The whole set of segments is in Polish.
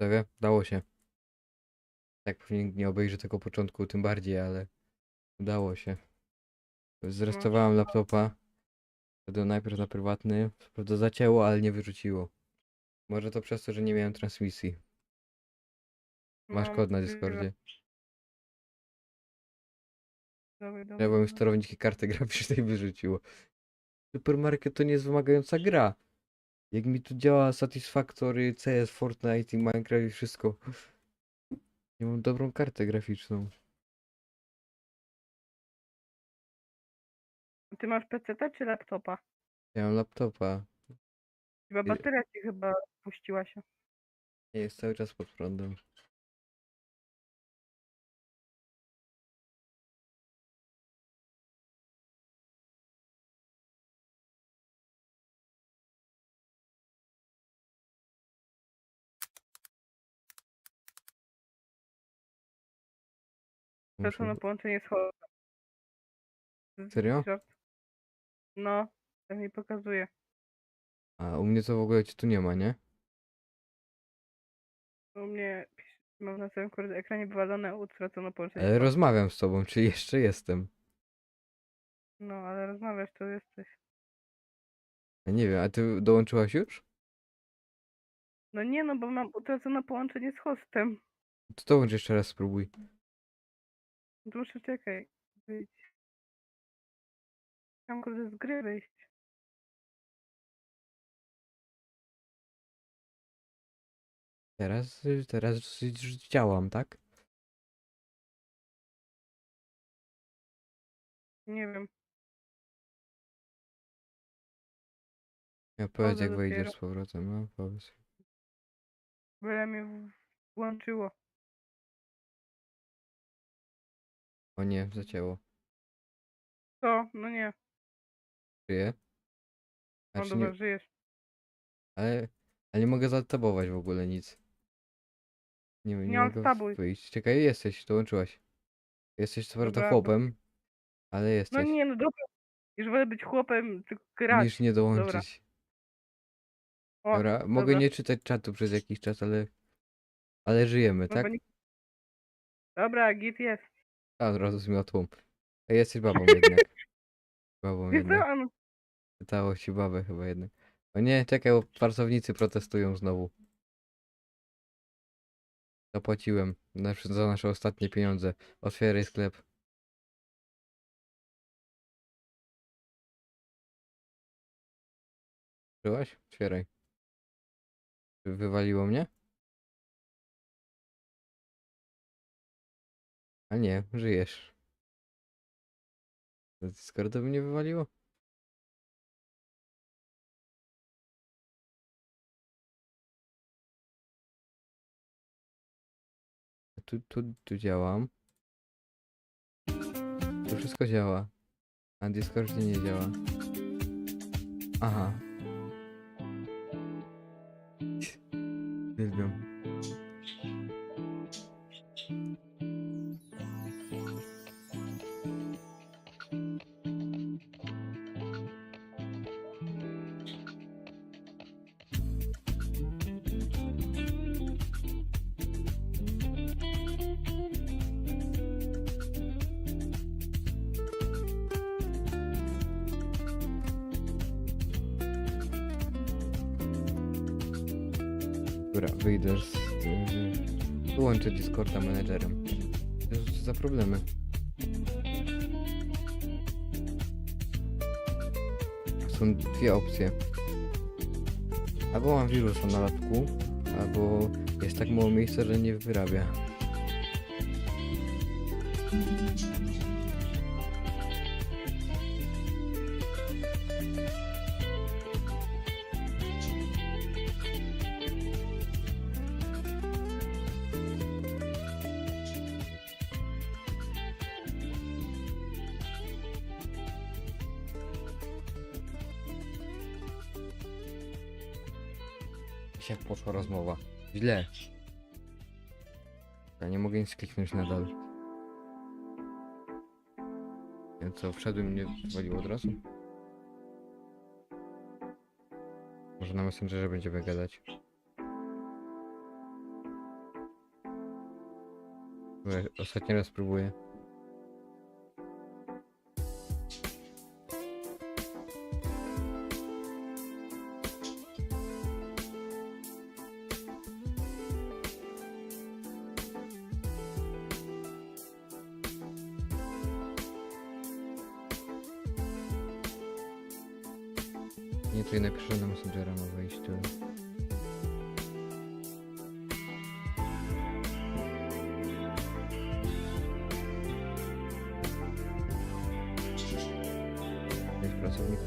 Prawie dało się. Tak pewnie nikt nie obejrzy tego początku, tym bardziej, ale udało się. Zrestowałem laptopa. Wszedłem najpierw na prywatny. Prawda zacięło, ale nie wyrzuciło. Może to przez to, że nie miałem transmisji. Masz kod na możliwe. Discordzie. Dobra, dobra, Ja dobra. sterowniki karty graficznej wyrzuciło. Supermarket to nie jest wymagająca gra. Jak mi tu działa Satisfactory, CS, Fortnite i Minecraft i wszystko. Nie mam dobrą kartę graficzną. Ty masz PC czy laptopa? Ja mam laptopa. Chyba bateria ci chyba puściła się. Nie jest cały czas pod prądem. Przeszło na połączenie z hostem. Z- Serio? No, tak mi pokazuje. A u mnie to w ogóle ci tu nie ma, nie? U mnie mam na swoim kurde ekranie wywalone, utracono połączenie. Ale rozmawiam z tobą, czy jeszcze jestem? No, ale rozmawiasz, to jesteś. Ja nie wiem, a ty dołączyłaś już? No nie, no bo mam utracone połączenie z hostem. To dołącz jeszcze raz, spróbuj. Muszę czekaj. Wyjść. Mam kurde z gry wyjść. Teraz, y, teraz już działam, tak? Nie wiem. Ja powiedz jak wejdziesz dopiero. z powrotem, no powiedz. Byle mnie w- włączyło. O nie, zacięło. Co? No nie. Żyję? No Znaczy dobra, nie, żyjesz. ale, ale nie mogę zatabować w ogóle nic. Nie, nie, Nie mogę odtabuj. wyjść. Czekaj, jesteś, dołączyłaś. Jesteś co prawda Dobra, chłopem, ale No jesteś. nie, no dobra. Już wolę być chłopem, tylko grać. Niż nie dołączyć. O, Dobra, mogę dobra. nie czytać czatu przez jakiś czas, ale... Ale żyjemy, No bo tak? nie- Dobra, git jest. A, od razu z miotłą. A jesteś babą jednak. Babą jednak. on... Pytało ci babę chyba jednak. O nie, czekaj, bo pracownicy protestują znowu. Zapłaciłem na, za nasze ostatnie pieniądze. Otwieraj sklep. Byłaś? Otwieraj. Czy Wywaliło mnie? A nie, żyjesz. Z Discorda by mnie wywaliło? Tu, tu, tu działam. Tu wszystko działa. A Discordzie nie działa. Aha. Uwielbiam. Dobra, wyjdę z... Yy, wyłączę Discorda menedżerem. Co za problemy? Są dwie opcje. Albo mam wirusa na lapku, albo jest tak mało miejsca, że nie wyrabia. Patrzcie jak poszła rozmowa. Źle. Ja nie mogę nic kliknąć nadal. Ja co, wszedłem i mnie wywaliło od razu? Może na Messengerze będziemy gadać. Ostatni raz próbuję. Nie, tutaj napiszę na Messengera ma wejść tu. Jest pracownik.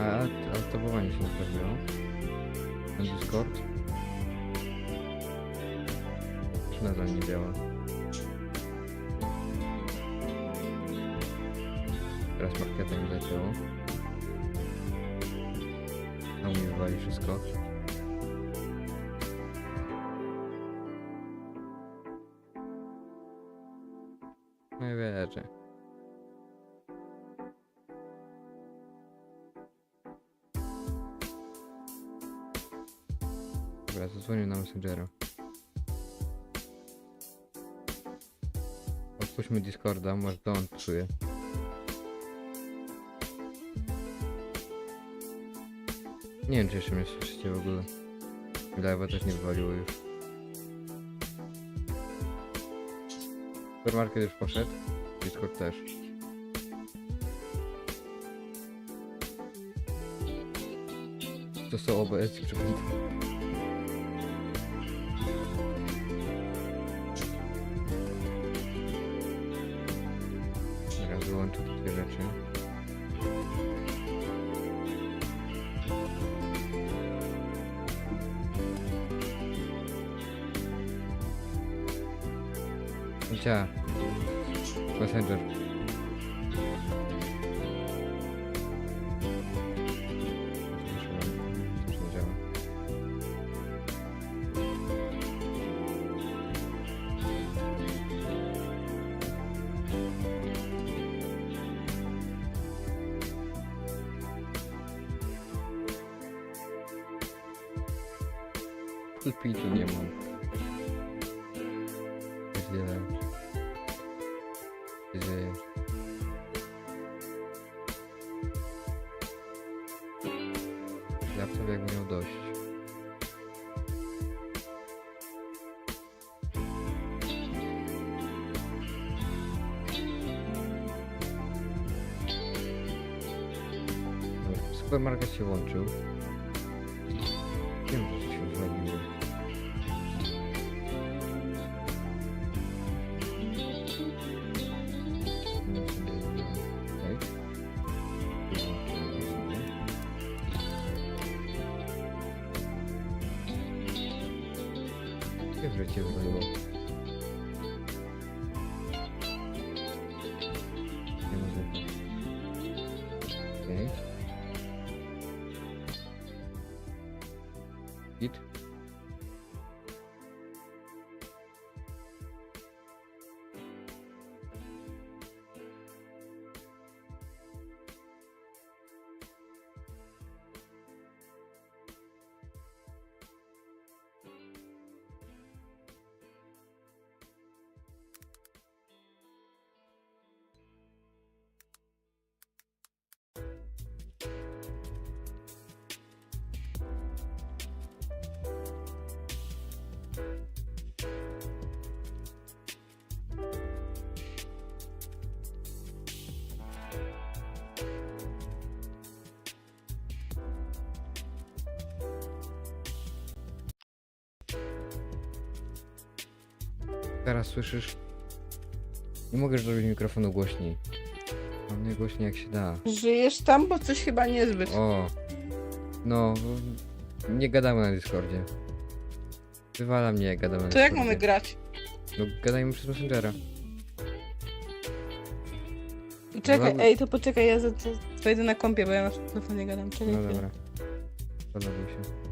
A, a tabowanie się naprawiło. Ten Discord. Czy nadal nie działa? Teraz marketem zacięło. A mi wywali wszystko. Nie wierzę. Zadzwonię na Messengera. Odpuśćmy Discorda, może to on psuje. Nie wiem, czy jeszcze mnie słyszycie w ogóle. Live'a też nie wywaliło już. Supermarket już poszedł. Discord też. To są OBS i przegląd. Gdzie? Messenger. Działa. Pulpitu nie mam. Dzieje. Laptop jakby miał dość. Dobra, Supermarket się włączył. Wiem, że cię wywaliło. Teraz słyszysz? Nie mogę zrobić mikrofonu głośniej. Mam najgłośniej jak się da. Żyjesz tam, bo coś chyba niezbyt. O. No, nie gadamy na Discordzie. Wywala mnie jak gadamy na To jak Discordzie. mamy grać? No gadajmy przez Messengera. Czekaj, Dobra. ej, to poczekaj, ja za- za- wejdę na kompie, bo ja na telefonie gadam. Czekaj No chwilę. dobra. Się.